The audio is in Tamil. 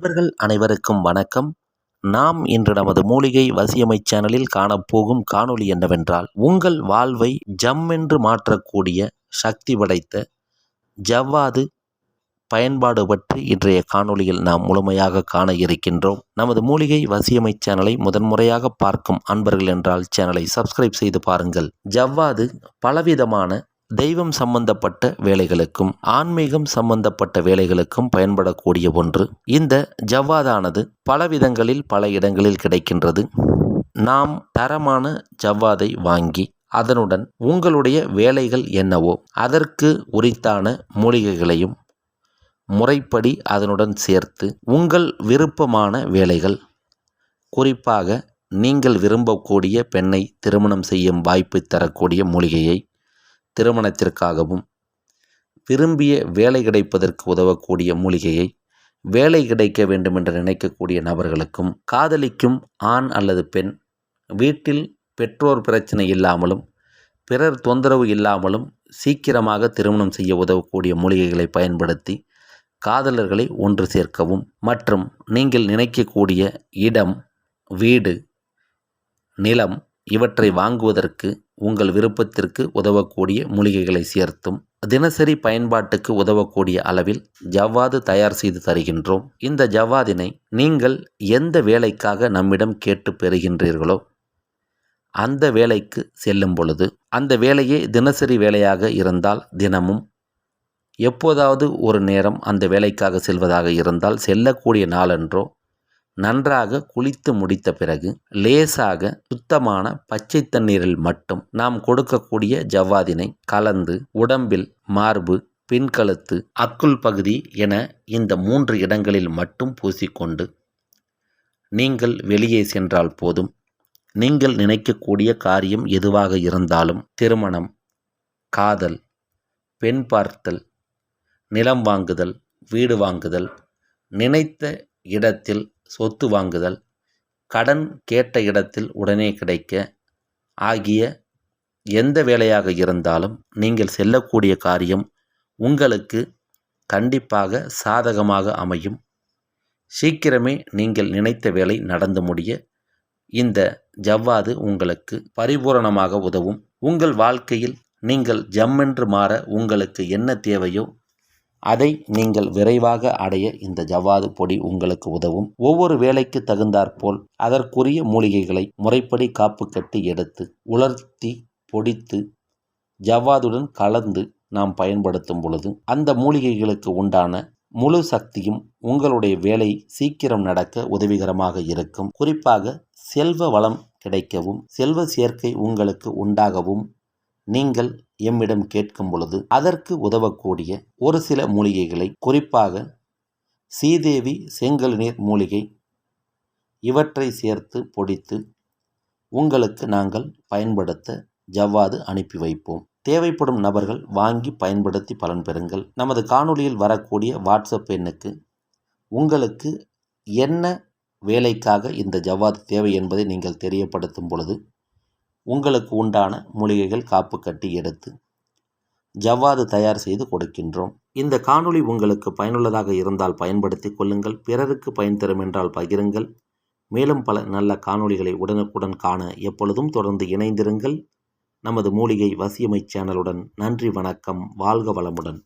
நண்பர்கள் அனைவருக்கும் வணக்கம். நாம் இன்று நமது மூலிகை வசியமை சேனலில் காணப்போகும் காணொளி என்னவென்றால் உங்கள் வாழ்வை ஜம்மென்று மாற்றக்கூடிய சக்தி படைத்த ஜவ்வாது பயன்பாடு பற்றி இன்றைய காணொளியில் நாம் முழுமையாக காண இருக்கின்றோம். நமது மூலிகை வசியமை சேனலை முதன்முறையாக பார்க்கும் அன்பர்கள் என்றால் சேனலை சப்ஸ்கிரைப் செய்து பாருங்கள். ஜவ்வாது பலவிதமான தெய்வம் சம்பந்தப்பட்ட வேலைகளுக்கும் ஆன்மீகம் சம்பந்தப்பட்ட வேலைகளுக்கும் பயன்படக்கூடிய ஒன்று. இந்த ஜவ்வாதானது பல விதங்களில் பல இடங்களில் கிடைக்கின்றது. நாம் தரமான ஜவ்வாதை வாங்கி அதனுடன் உங்களுடைய வேலைகள் என்னவோ அதற்கு உரித்தான மூலிகைகளையும் முறைப்படி அதனுடன் சேர்த்து உங்கள் விருப்பமான வேலைகள் குறிப்பாக நீங்கள் விரும்பக்கூடிய பெண்ணை திருமணம் செய்யும் வாய்ப்பை தரக்கூடிய மூலிகையை திருமணத்திற்காகவும் விரும்பிய வேலை கிடைப்பதற்கு உதவக்கூடிய மூலிகையை வேலை கிடைக்க வேண்டுமென்று நினைக்கக்கூடிய நபர்களுக்கும் காதலிக்கும் ஆண் அல்லது பெண் வீட்டில் பெற்றோர் பிரச்சனை இல்லாமலும் பிறர் தொந்தரவு இல்லாமலும் சீக்கிரமாக திருமணம் செய்ய உதவக்கூடிய மூலிகைகளை பயன்படுத்தி காதலர்களை ஒன்று சேர்க்கவும் மற்றும் நீங்கள் நினைக்கக்கூடிய இடம் வீடு நிலம் இவற்றை வாங்குவதற்கு உங்கள் விருப்பத்திற்கு உதவக்கூடிய மூலிகைகளை சேர்த்தும். தினசரி பயன்பாட்டுக்கு உதவக்கூடிய அளவில் ஜவ்வாது தயார் செய்து தருகின்றோம். இந்த ஜவ்வாதினை நீங்கள் எந்த வேலைக்காக நம்மிடம் கேட்டு பெறுகின்றீர்களோ அந்த வேலைக்கு செல்லும் பொழுது அந்த வேலையே தினசரி வேலையாக இருந்தால் தினமும் எப்போதாவது ஒரு நேரம் அந்த வேலைக்காக செல்வதாக இருந்தால் செல்லக்கூடிய நாளன்றோ நன்றாக குளித்து முடித்த பிறகு லேசாக சுத்தமான பச்சை தண்ணீரில் மட்டும் நாம் கொடுக்கக்கூடிய ஜவ்வாதினை கலந்து உடம்பில் மார்பு பின்கழுத்து அக்குள் பகுதி என இந்த மூன்று இடங்களில் மட்டும் பூசிக்கொண்டு நீங்கள் வெளியே சென்றால் போதும். நீங்கள் நினைக்கக்கூடிய காரியம் எதுவாக இருந்தாலும் திருமணம் காதல் பெண் பார்த்தல் நிலம் வாங்குதல் வீடு வாங்குதல் நினைத்த இடத்தில் சொத்து வாங்குதல் கடன் கேட்ட இடத்தில் உடனே கிடைக்க ஆகிய எந்த வேலையாக இருந்தாலும் நீங்கள் செல்லக்கூடிய காரியம் உங்களுக்கு கண்டிப்பாக சாதகமாக அமையும். சீக்கிரமே நீங்கள் நினைத்த வேலை நடந்து முடிய இந்த ஜவ்வாது உங்களுக்கு பரிபூரணமாக உதவும். உங்கள் வாழ்க்கையில் நீங்கள் ஜம்மென்று மாற உங்களுக்கு என்ன தேவையோ அதை நீங்கள் விரைவாக அடைய இந்த ஜவ்வாது பொடி உங்களுக்கு உதவும். ஒவ்வொரு வேலைக்கு தகுந்தாற்போல் அதற்குரிய மூலிகைகளை முறைப்படி காப்பு கட்டி எடுத்து உலர்த்தி பொடித்து ஜவ்வாதுடன் கலந்து நாம் பயன்படுத்தும் பொழுது அந்த மூலிகைகளுக்கு உண்டான முழு சக்தியும் உங்களுடைய வேலை சீக்கிரம் நடக்க உதவிகரமாக இருக்கும். குறிப்பாக செல்வ வளம் கிடைக்கவும் செல்வ சேர்க்கை உங்களுக்கு உண்டாகவும் நீங்கள் எம்மிடம் கேட்கும் பொழுது அதற்கு உதவக்கூடிய ஒரு சில மூலிகைகளை குறிப்பாக சீதேவி செங்கல் நீர் மூலிகை இவற்றை சேர்த்து பொடித்து உங்களுக்கு நாங்கள் பயன்படுத்த ஜவ்வாது அனுப்பி வைப்போம். தேவைப்படும் நபர்கள் வாங்கி பயன்படுத்தி பலன் பெறுங்கள். நமது காணொளியில் வரக்கூடிய வாட்ஸ்அப் எண்ணுக்கு உங்களுக்கு என்ன வேலைக்காக இந்த ஜவ்வாது தேவை என்பதை நீங்கள் தெரியப்படுத்தும் பொழுது உங்களுக்கு உண்டான மூலிகைகள் காப்பு கட்டி எடுத்து ஜவ்வாது தயார் செய்து கொடுக்கின்றோம். இந்த காணொளி உங்களுக்கு பயனுள்ளதாக இருந்தால் பயன்படுத்தி கொள்ளுங்கள். பிறருக்கு பயன் தரும் என்றால் பகிருங்கள். மேலும் பல நல்ல காணொளிகளை உடனுக்குடன் காண எப்பொழுதும் தொடர்ந்து இணைந்திருங்கள். நமது மூலிகை வசியமை சேனலுடன் நன்றி வணக்கம் வாழ்க வளமுடன்.